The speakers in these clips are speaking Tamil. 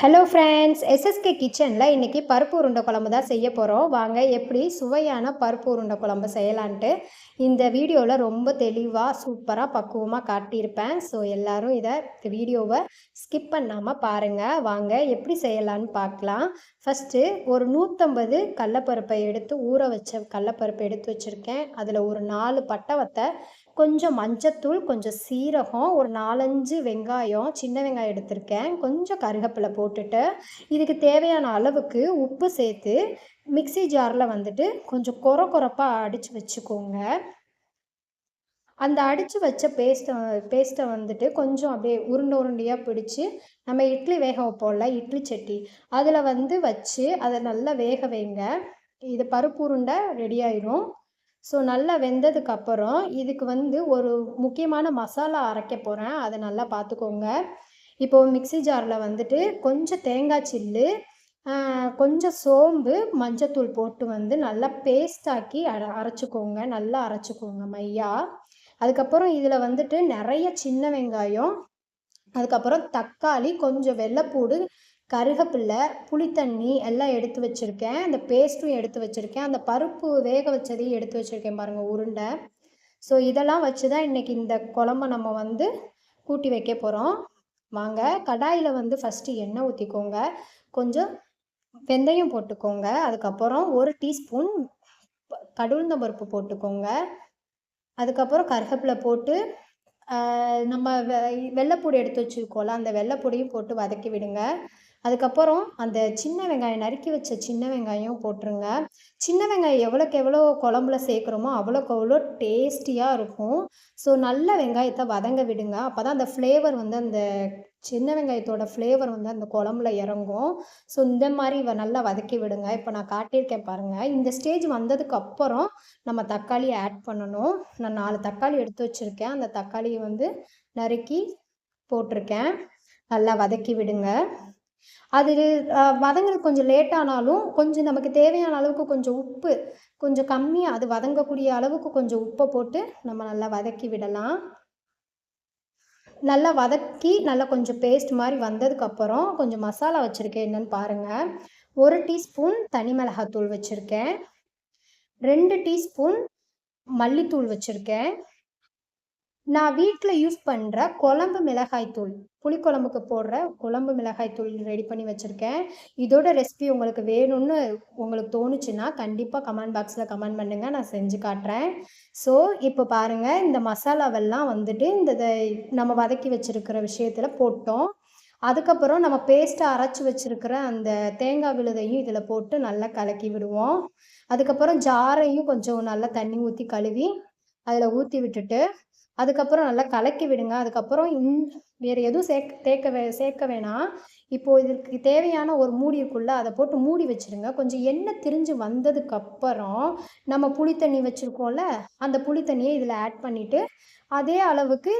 ஹலோ ஃப்ரெண்ட்ஸ் எஸ்எஸ்கே கிச்சனில் இன்றைக்கி பருப்பு உருண்டை குழம்பு தான் செய்ய போகிறோம் வாங்க எப்படி சுவையான பருப்பு உருண்டை குழம்பு செய்யலான்ட்டு இந்த வீடியோவில் ரொம்ப தெளிவாக சூப்பராக பக்குவமாக காட்டியிருப்பேன். ஸோ எல்லோரும் இதை வீடியோவை ஸ்கிப் பண்ணாமல் பாருங்கள் வாங்க எப்படி செய்யலான்னு பார்க்கலாம். ஃபஸ்ட்டு ஒரு நூற்றம்பது கடலப்பருப்பை எடுத்து ஊற வச்ச கடலப்பருப்பை எடுத்து வச்சுருக்கேன். அதில் ஒரு நாலு பட்டவத்தை கொஞ்சம் மஞ்சத்தூள் கொஞ்சம் சீரகம் ஒரு நாலஞ்சு வெங்காயம் சின்ன வெங்காயம் எடுத்திருக்கேன். கொஞ்சம் கருகப்பிலை போட்டுட்டு இதுக்கு தேவையான அளவுக்கு உப்பு சேர்த்து மிக்சி ஜாரில் வந்துட்டு கொஞ்சம் குற குறப்பாக அடித்து வச்சுக்கோங்க. அந்த அடித்து வச்ச பேஸ்ட்டை பேஸ்ட்டை வந்துட்டு கொஞ்சம் அப்படியே உருண்டை உருண்டையாக பிடிச்சி நம்ம இட்லி வேக வைப்போம்ல இட்லி சட்டி. அதில் வந்து வச்சு அதை நல்லா வேக வைங்க. இது பருப்பு உருண்டை ரெடி ஆயிரும். ஸோ நல்லா வெந்ததுக்கப்புறம் இதுக்கு வந்து ஒரு முக்கியமான மசாலா அரைக்க போகிறேன் அதை நல்லா பார்த்துக்கோங்க. இப்போது மிக்சி ஜாரில் வந்துட்டு கொஞ்சம் தேங்காய் சில்லு கொஞ்சம் சோம்பு மஞ்சத்தூள் போட்டு வந்து நல்லா பேஸ்டாக்கி அர அரைச்சிக்கோங்க. நல்லா அரைச்சிக்கோங்க மையா. அதுக்கப்புறம் இதில் வந்துட்டு நிறைய சின்ன வெங்காயம் அதுக்கப்புறம் தக்காளி கொஞ்சம் வெள்ளைப்பூடு கருகப்பில்லை புளித்தண்ணி எல்லாம் எடுத்து வச்சுருக்கேன். அந்த பேஸ்ட்டும் எடுத்து வச்சுருக்கேன். அந்த பருப்பு வேக வச்சதையும் எடுத்து வச்சுருக்கேன் பாருங்கள் உருண்டை. ஸோ இதெல்லாம் வச்சு தான் இன்றைக்கி இந்த குழம்ப நம்ம வந்து கூட்டி வைக்க போகிறோம் வாங்க கடாயில் வந்து ஃபஸ்ட்டு எண்ணெய் ஊற்றிக்கோங்க கொஞ்சம் வெந்தயம் போட்டுக்கோங்க. அதுக்கப்புறம் ஒரு டீஸ்பூன் கடுந்த பருப்பு போட்டுக்கோங்க. அதுக்கப்புறம் கருகப்பிலை போட்டு நம்ம வெ வெள்ளைப்பூடி எடுத்து வச்சுருக்கோம்ல அந்த வெள்ளைப்பொடியும் போட்டு வதக்கி விடுங்க. அதுக்கப்புறம் அந்த சின்ன வெங்காயம் நறுக்கி வச்ச சின்ன வெங்காயம் போட்டுருங்க. சின்ன வெங்காயம் எவ்வளோக்கு எவ்வளோ குழம்புல சேர்க்குறோமோ அவ்வளோக்கு அவ்வளோ டேஸ்டியாக இருக்கும். ஸோ நல்ல வெங்காயத்தை வதங்க விடுங்க. அப்போ தான் அந்த ஃப்ளேவர் வந்து அந்த சின்ன வெங்காயத்தோட ஃப்ளேவர் வந்து அந்த குழம்புல இறங்கும். ஸோ இந்த மாதிரி நல்லா வதக்கி விடுங்க. இப்போ நான் காட்டியிருக்கேன் பாருங்கள் இந்த ஸ்டேஜ் வந்ததுக்கு அப்புறம் நம்ம தக்காளி ஆட் பண்ணணும். நான் நாலு தக்காளி எடுத்து வச்சுருக்கேன். அந்த தக்காளியை வந்து நறுக்கி போட்டிருக்கேன். நல்லா வதக்கி விடுங்க. அது வதங்குறது கொஞ்சம் லேட் ஆனாலும் கொஞ்சம் நமக்கு தேவையான அளவுக்கு கொஞ்சம் உப்பு கொஞ்சம் கம்மியாக அது வதங்கக்கூடிய அளவுக்கு கொஞ்சம் உப்பை போட்டு நம்ம நல்லா வதக்கி விடலாம். நல்லா வதக்கி நல்லா கொஞ்சம் பேஸ்ட் மாதிரி வந்ததுக்கப்புறம் கொஞ்சம் மசாலா வச்சுருக்கேன் என்னென்னு பாருங்கள் ஒரு டீஸ்பூன் தனி மிளகாத்தூள் வச்சுருக்கேன். ரெண்டு டீஸ்பூன் மல்லித்தூள் வச்சுருக்கேன். நான் வீட்டில் யூஸ் பண்ணுற குழம்பு மிளகாய்த்தூள் புளிக்குழம்புக்கு போடுற குழம்பு மிளகாய்த்தூள் ரெடி பண்ணி வச்சுருக்கேன். இதோட ரெசிபி உங்களுக்கு வேணும்னு உங்களுக்கு தோணுச்சுன்னா கண்டிப்பாக கமெண்ட் பாக்ஸில் கமெண்ட் பண்ணுங்கள் நான் செஞ்சு காட்டுறேன். ஸோ இப்போ பாருங்கள் இந்த மசாலாவெல்லாம் வந்துட்டு இந்த நம்ம வதக்கி வச்சுருக்கிற விஷயத்தில் போட்டோம். அதுக்கப்புறம் நம்ம பேஸ்ட்டை அரைச்சி வச்சுருக்கிற அந்த தேங்காய் விழுதையும் இதில் போட்டு நல்லா கலக்கி விடுவோம். அதுக்கப்புறம் ஜாரையும் கொஞ்சம் நல்லா தண்ணி ஊற்றி கழுவி அதில் ஊற்றி விட்டுட்டு அதுக்கப்புறம் நல்லா கலக்கி விடுங்க. அதுக்கப்புறம் இன் வேறு எதுவும் சேர்க்க தேக்க வே சேர்க்க வேணாம். இப்போது இதற்கு தேவையான ஒரு மூடி இருக்குல்ல அதை போட்டு மூடி வச்சுருங்க. கொஞ்சம் எண்ணெய் திரிஞ்சு வந்ததுக்கப்புறம் நம்ம புளி தண்ணி வச்சுருக்கோம்ல அந்த புளி தண்ணியை இதில் ஆட் பண்ணிவிட்டு அதே அளவுக்கு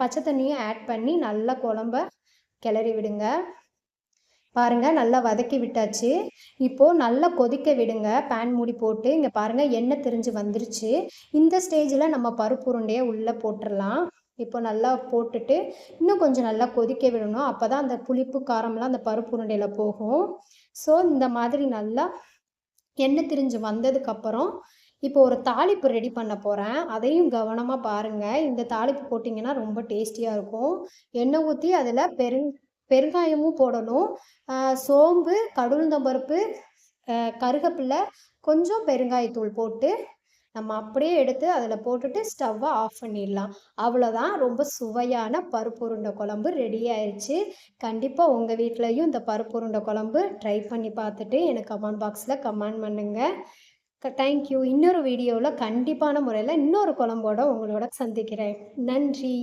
பச்சை தண்ணியும் ஆட் பண்ணி நல்லா குழம்ப கிளறி விடுங்க. பாருங்கள் நல்லா வதக்கி விட்டாச்சு. இப்போது நல்லா கொதிக்க விடுங்க. பேன் மூடி போட்டு இங்கே பாருங்கள் எண்ணெய் தெரிஞ்சு வந்துருச்சு. இந்த ஸ்டேஜில் நம்ம பருப்பு உருண்டையை உள்ளே போட்டுடலாம் இப்போ நல்லா போட்டுட்டு இன்னும் கொஞ்சம் நல்லா கொதிக்க விடணும். அப்போ தான் அந்த புளிப்பு காரம்லாம் அந்த பருப்பு உருண்டையில் போகும். ஸோ இந்த மாதிரி நல்லா எண்ணெய் திரிஞ்சு வந்ததுக்கப்புறம் இப்போ ஒரு தாளிப்பு ரெடி பண்ண போகிறேன் அதையும் கவனமாக பாருங்கள் இந்த தாளிப்பு போட்டிங்கன்னா ரொம்ப டேஸ்டியாக இருக்கும். எண்ணெய் ஊற்றி அதில் பெருங் பெருங்காயமும் போடணும். சோம்பு கடுந்தம்பருப்பு கருகப்பில்லை கொஞ்சம் பெருங்காயத்தூள் போட்டு நம்ம அப்படியே எடுத்து அதில் போட்டுட்டு ஸ்டவ்வை ஆஃப் பண்ணிடலாம். அவ்வளோதான் ரொம்ப சுவையான பருப்பு உருண்டை குழம்பு ரெடி ஆயிடுச்சு கண்டிப்பாக உங்கள் வீட்லேயும் இந்த பருப்பு உருண்டை குழம்பு ட்ரை பண்ணி பார்த்துட்டு எனக்கு கமெண்ட் பாக்ஸில் கமெண்ட் பண்ணுங்கள் தேங்க்யூ இன்னொரு வீடியோவில் கண்டிப்பான முறையில் இன்னொரு குழம்போட உங்களோட சந்திக்கிறேன். நன்றி.